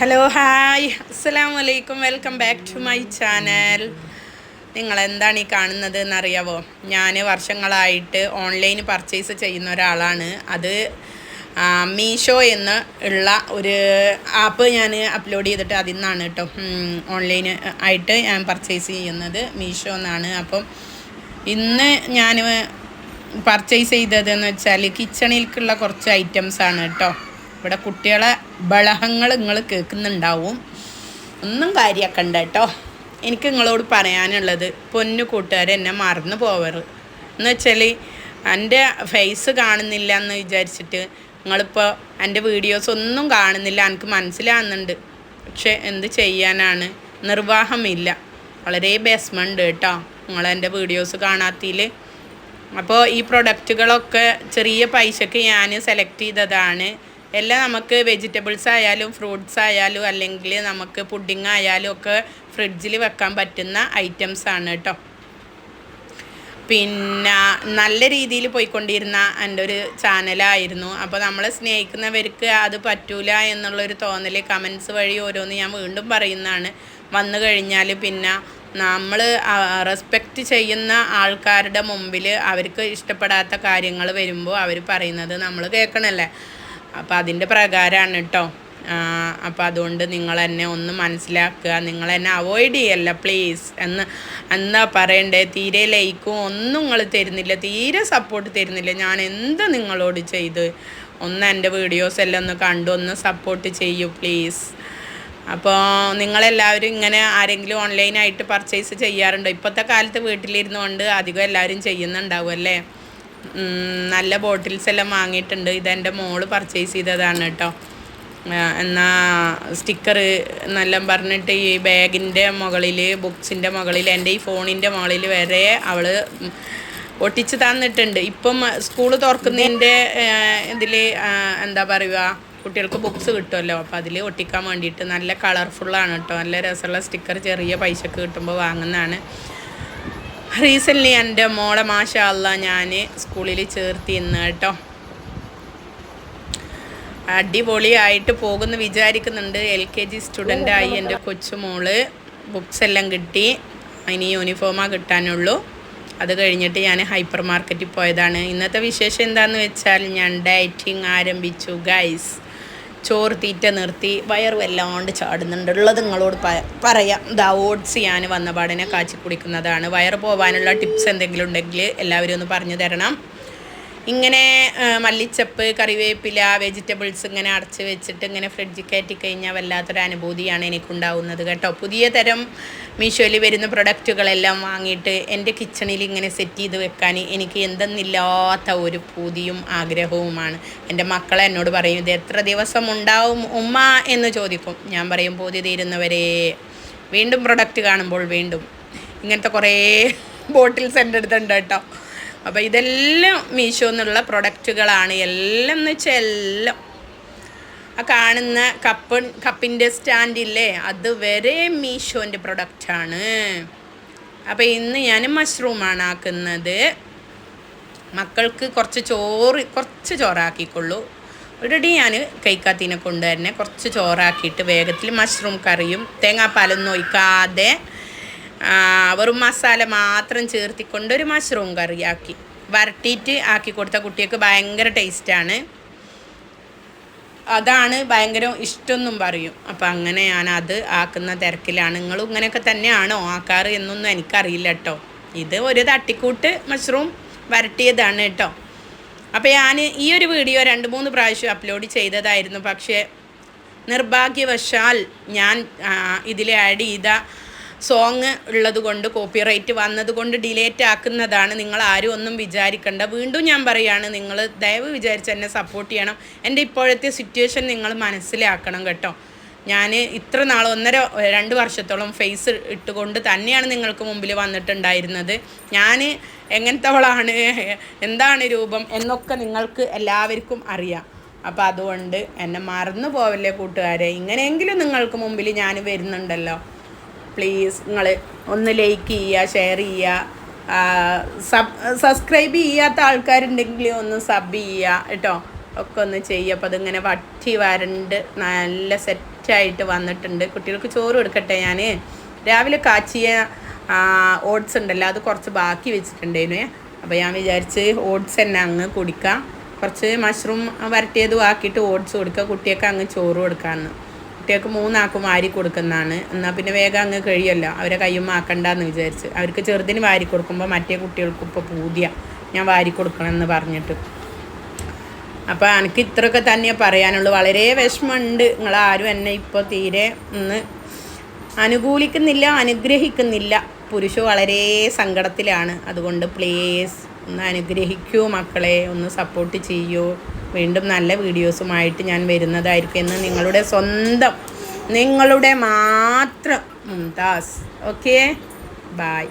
Hello hi അസ്സലാമു വലൈക്കും welcome back to my channel നിങ്ങൾ എന്താണ് ഈ കാണുന്നത് എന്നറിയാവോ ഞാൻ വർഷങ്ങളായിട്ട് ഓൺലൈൻ പർച്ചേസ് ചെയ്യുന്ന ഒരാളാണ്. അത് മീഷോ എന്ന് ഉള്ള ഒരു ആപ്പ് ഞാൻ അപ്ലോഡ് ചെയ്തിട്ട് അതിൽ നിന്നാണ് കേട്ടോ. ഓൺലൈൻ ആയിട്ട് ഞാൻ പർച്ചേസ് ചെയ്യുന്നത് മീഷോ എന്നാണ്. അപ്പം ഇന്ന് ഞാൻ പർച്ചേസ് ചെയ്തതെന്ന് വെച്ചാൽ കിച്ചണിലേക്കുള്ള കുറച്ച് ഐറ്റംസ് ആണ് കേട്ടോ. ഇവിടെ കുട്ടികളെ ബളഹങ്ങൾ നിങ്ങൾ കേൾക്കുന്നുണ്ടാവും. ഒന്നും കാര്യമാക്കണ്ട കേട്ടോ. എനിക്ക് നിങ്ങളോട് പറയാനുള്ളത് പൊന്നു കൂട്ടുകാരെ എന്നെ മറന്നു പോവറ് എന്ന് വെച്ചാൽ എന്റെ ഫേസ് കാണുന്നില്ല എന്ന് വിചാരിച്ചിട്ട് നിങ്ങളിപ്പോൾ എന്റെ വീഡിയോസ് ഒന്നും കാണുന്നില്ല എനിക്ക് മനസ്സിലാകുന്നുണ്ട് പക്ഷെ എന്ത് ചെയ്യാനാണ്? നിർവാഹമില്ല. വളരെ ബെസ്മുണ്ട് കേട്ടോ നിങ്ങൾ എന്റെ വീഡിയോസ് കാണാത്തതിൽ അപ്പോൾ ഈ പ്രൊഡക്റ്റുകളൊക്കെ ചെറിയ പൈസക്ക് ഞാൻ സെലക്ട് ചെയ്തതാണ്. എല്ലാം നമുക്ക് വെജിറ്റബിൾസ് ആയാലും ഫ്രൂട്ട്സ് ആയാലും അല്ലെങ്കിൽ നമുക്ക് പുഡിംഗ് ആയാലും ഒക്കെ ഫ്രിഡ്ജിൽ വെക്കാൻ പറ്റുന്ന ഐറ്റംസ് ആണ് കേട്ടോ പിന്നെ നല്ല രീതിയിൽ പോയിക്കൊണ്ടിരുന്ന എന്റെ ഒരു ചാനലായിരുന്നു അപ്പോൾ നമ്മളെ സ്നേഹിക്കുന്നവർക്ക് അത് പറ്റൂല എന്നുള്ളൊരു തോന്നൽ കമൻസ് വഴി ഓരോന്ന് ഞാൻ വീണ്ടും പറയുന്നതാണ്. വന്നു കഴിഞ്ഞാൽ പിന്നെ നമ്മൾ റെസ്പെക്റ്റ് ചെയ്യുന്ന ആൾക്കാരുടെ മുമ്പിൽ അവർക്ക് ഇഷ്ടപ്പെടാത്ത കാര്യങ്ങൾ വരുമ്പോൾ അവർ പറയുന്നത് നമ്മൾ കേൾക്കണല്ലേ? അപ്പോൾ അതിന്റെ പ്രകാരമാണ് കേട്ടോ അപ്പോൾ അതുകൊണ്ട് നിങ്ങൾ എന്നെ ഒന്ന് മനസ്സിലാക്കുക. നിങ്ങൾ എന്നെ അവോയ്ഡ് ചെയ്യല്ല പ്ലീസ് എന്ന് എന്നാ പറയണ്ടേ? തീരെ ലൈക്കും ഒന്നും നിങ്ങൾ തരുന്നില്ല. തീരെ സപ്പോർട്ട് തരുന്നില്ല. ഞാൻ എന്ത് നിങ്ങളോട് ചെയ്ത്? ഒന്ന് എന്റെ വീഡിയോസ് എല്ലാം ഒന്ന് കണ്ടു ഒന്ന് സപ്പോർട്ട് ചെയ്യൂ പ്ലീസ് അപ്പോൾ നിങ്ങളെല്ലാവരും ഇങ്ങനെ ആരെങ്കിലും ഓൺലൈനായിട്ട് പർച്ചേസ് ചെയ്യാറുണ്ടോ? ഇപ്പോഴത്തെ കാലത്ത് വീട്ടിലിരുന്നുകൊണ്ട് അധികം എല്ലാവരും ചെയ്യുന്നുണ്ടാവും അല്ലേ? നല്ല ബോട്ടിൽസ് എല്ലാം വാങ്ങിയിട്ടുണ്ട്. ഇതെന്റെ മോൾ പർച്ചേസ് ചെയ്തതാണ് കേട്ടോ. എന്നാ സ്റ്റിക്കർ എന്നെല്ലാം പറഞ്ഞിട്ട് ഈ ബാഗിന്റെ മുകളിൽ ബുക്സിന്റെ മുകളിൽ എന്റെ ഈ ഫോണിന്റെ മുകളിൽ വരെ അവൾ ഒട്ടിച്ച് തന്നിട്ടുണ്ട്. ഇപ്പം സ്കൂൾ തുറക്കുന്നതിന്റെ ഇതിൽ എന്താ പറയുക കുട്ടികൾക്ക് ബുക്സ് കിട്ടുമല്ലോ. അപ്പോൾ അതിൽ ഒട്ടിക്കാൻ വേണ്ടിയിട്ട് നല്ല കളർഫുള്ളാണ് കേട്ടോ. നല്ല രസമുള്ള സ്റ്റിക്കർ ചെറിയ പൈസക്ക് കിട്ടുമ്പോൾ വാങ്ങുന്നതാണ്. റീസെന്റ്ലി എന്റെ മോളെ മാഷാല്ല ഞാൻ സ്കൂളിൽ ചേർത്തി ഇന്ന് കേട്ടോ. അടിപൊളിയായിട്ട് പോകുന്നു വിചാരിക്കുന്നുണ്ട്. എൽ കെ ജി സ്റ്റുഡന്റായി എന്റെ കൊച്ചുമോൾ ബുക്സ് എല്ലാം കിട്ടി. അതിന് യൂണിഫോമാണ് കിട്ടാനുള്ളൂ. അത് കഴിഞ്ഞിട്ട് ഞാൻ ഹൈപ്പർ മാർക്കറ്റിൽ പോയതാണ്. ഇന്നത്തെ വിശേഷം എന്താണെന്ന് വെച്ചാൽ ഞാൻ ഡയറ്റിങ് ആരംഭിച്ചു ഗൈസ് ചോറ് തീറ്റ നിർത്തി വയറ് വല്ലാണ്ട് ചാടുന്നുണ്ട്. ഉള്ളത് നിങ്ങളോട് പറയാം ദാ ഓട്സ് ഞാൻ വന്ന പാടിനെ കാച്ചി കുടിക്കുന്നതാണ്. വയറ് പോവാനുള്ള ടിപ്സ് എന്തെങ്കിലും ഉണ്ടെങ്കിൽ എല്ലാവരും ഒന്ന് പറഞ്ഞു തരണം. ഇങ്ങനെ മല്ലിച്ചപ്പ് കറിവേപ്പില വെജിറ്റബിൾസ് ഇങ്ങനെ അടച്ച് വെച്ചിട്ട് ഇങ്ങനെ ഫ്രിഡ്ജിൽ കയറ്റി കഴിഞ്ഞാൽ വല്ലാത്തൊരു അനുഭൂതിയാണ് എനിക്കുണ്ടാവുന്നത് കേട്ടോ. പുതിയ തരം മീഷോയിൽ വരുന്ന പ്രൊഡക്റ്റുകളെല്ലാം വാങ്ങിയിട്ട് എന്റെ കിച്ചണിൽ ഇങ്ങനെ സെറ്റ് ചെയ്ത് വെക്കാൻ എനിക്ക് എന്തെന്നില്ലാത്ത ഒരു പൂതിയും ആഗ്രഹവുമാണ്. എന്റെ മക്കളെ എന്നോട് പറയും ഇത് എത്ര ദിവസം ഉണ്ടാവും ഉമ്മ? എന്ന് ചോദിക്കും. ഞാൻ പറയും പൂതി തീരുന്നവരെ. വീണ്ടും പ്രൊഡക്റ്റ് കാണുമ്പോൾ വീണ്ടും ഇങ്ങനത്തെ കുറേ ബോട്ടിൽസ് എന്റെ അടുത്തുണ്ട് കേട്ടോ. അപ്പോൾ ഇതെല്ലാം മീഷോ എന്നുള്ള പ്രൊഡക്റ്റുകളാണ്. എല്ലാം എന്ന് വെച്ചാൽ എല്ലാം. ആ കാണുന്ന കപ്പ് കപ്പിന്റെ സ്റ്റാൻഡില്ലേ അത് വരെ മീഷോന്റെ പ്രൊഡക്റ്റാണ്. അപ്പോൾ ഇന്ന് ഞാൻ മഷ്റൂമാണ് ആക്കുന്നത്. മക്കൾക്ക് കുറച്ച് ചോറ് കുറച്ച് ചോറാക്കിക്കൊള്ളൂ. ഓൾറെഡി ഞാൻ കൈക്കാത്തീനെ കൊണ്ട് തന്നെ കുറച്ച് ചോറാക്കിയിട്ട് വേഗത്തിൽ മഷ്റൂം കറിയും തേങ്ങാപ്പാലൊന്നും ഒഴിക്കാതെ വെറും മസാല മാത്രം ചേർത്തിക്കൊണ്ട് ഒരു മഷ്റൂം കറിയാക്കി വരട്ടിയിട്ട് ആക്കി കൊടുത്ത കുട്ടികൾക്ക് ഭയങ്കര ടേസ്റ്റാണ് അതാണ് ഭയങ്കര ഇഷ്ടമെന്നും പറയും. അപ്പം അങ്ങനെ ഞാൻ അത് ആക്കുന്ന തിരക്കിലാണ്. നിങ്ങളും ഇങ്ങനെയൊക്കെ തന്നെയാണോ ആക്കാറ് എന്നൊന്നും എനിക്കറിയില്ല കേട്ടോ. ഇത് ഒരു തട്ടിക്കൂട്ട് മഷ്റൂം വരട്ടിയതാണ് കേട്ടോ. അപ്പോൾ ഞാൻ ഈ ഒരു വീഡിയോ രണ്ട് മൂന്ന് പ്രാവശ്യം അപ്ലോഡ് ചെയ്തതായിരുന്നു. പക്ഷേ നിർഭാഗ്യവശാൽ ഞാൻ ഇതിൽ ആഡ് ചെയ്ത സോങ് ഉള്ളത് കൊണ്ട് കോപ്പിറൈറ്റ് വന്നത് കൊണ്ട് ഡിലേറ്റ് ആക്കുന്നതാണ്. നിങ്ങൾ ആരും ഒന്നും വിചാരിക്കണ്ട. വീണ്ടും ഞാൻ പറയുകയാണ് നിങ്ങൾ ദയവ് വിചാരിച്ച് എന്നെ സപ്പോർട്ട് ചെയ്യണം. എന്റെ ഇപ്പോഴത്തെ സിറ്റുവേഷൻ നിങ്ങൾ മനസ്സിലാക്കണം കേട്ടോ. ഞാൻ ഇത്ര നാൾ ഒന്നര രണ്ട് വർഷത്തോളം ഫേസ് ഇട്ടുകൊണ്ട് തന്നെയാണ് നിങ്ങൾക്ക് മുമ്പിൽ വന്നിട്ടുണ്ടായിരുന്നത്. ഞാൻ എങ്ങനത്തെവളാണ് എന്താണ് രൂപം എന്നൊക്കെ നിങ്ങൾക്ക് എല്ലാവർക്കും അറിയാം. അപ്പോൾ അതുകൊണ്ട് എന്നെ മറന്നു പോവല്ലേ കൂട്ടുകാരെ? ഇങ്ങനെയെങ്കിലും നിങ്ങൾക്ക് മുമ്പിൽ ഞാൻ വരുന്നുണ്ടല്ലോ. പ്ലീസ് നിങ്ങൾ ഒന്ന് ലൈക്ക് ചെയ്യുക ഷെയർ ചെയ്യുക. സബ് സബ്സ്ക്രൈബ് ചെയ്യാത്ത ആൾക്കാരുണ്ടെങ്കിൽ ഒന്ന് സബ് ചെയ്യുക കേട്ടോ. ഒക്കെ ഒന്ന് ചെയ്യുക. അപ്പോൾ അതിങ്ങനെ വട്ടി വരണ്ട് നല്ല സെറ്റായിട്ട് വന്നിട്ടുണ്ട്. കുട്ടികൾക്ക് ചോറ് കൊടുക്കട്ടെ ഞാൻ രാവിലെ കാച്ചിയ ഓട്സ് ഉണ്ടല്ലോ അത് കുറച്ച് ബാക്കി വെച്ചിട്ടുണ്ടായിരുന്നു. അപ്പോൾ ഞാൻ വിചാരിച്ച് ഓട്സ് തന്നെ അങ്ങ് കുടിക്കാം. കുറച്ച് മഷ്റൂം വരട്ടിയതും ആക്കിയിട്ട് ഓട്സ് കൊടുക്കുക കുട്ടിയൊക്കെ അങ്ങ് ചോറ് കൊടുക്കാമെന്ന് കുട്ടികൾക്ക് മൂന്നാക്കും വാരി കൊടുക്കുന്നതാണ്. എന്നാൽ പിന്നെ വേഗം അങ്ങ് കഴിയുമല്ലോ അവരെ കയ്യും ആക്കണ്ടെന്ന് വിചാരിച്ച്. അവർക്ക് ചെറുതിന് വാരി കൊടുക്കുമ്പോൾ മറ്റേ കുട്ടികൾക്ക് ഇപ്പോൾ പൂതിയ. ഞാൻ വാരി കൊടുക്കണമെന്ന് പറഞ്ഞിട്ട്. അപ്പോൾ എനിക്ക് ഇത്രയൊക്കെ തന്നെ പറയാനുള്ളൂ. വളരെ വിഷമമുണ്ട്. നിങ്ങളാരും എന്നെ ഇപ്പോൾ തീരെ ഒന്ന് അനുകൂലിക്കുന്നില്ല അനുഗ്രഹിക്കുന്നില്ല. പുരുഷ വളരെ സങ്കടത്തിലാണ്. അതുകൊണ്ട് പ്ലീസ് ഒന്ന് അനുഗ്രഹിക്കൂ മക്കളെ. ഒന്ന് സപ്പോർട്ട് ചെയ്യൂ. വീണ്ടും നല്ല വീഡിയോസുമായിട്ട് ഞാൻ വരുന്നതായിരിക്കും എന്ന് നിങ്ങളുടെ സ്വന്തം നിങ്ങളുടെ മാത്രം മുംതാസ്. Okay bye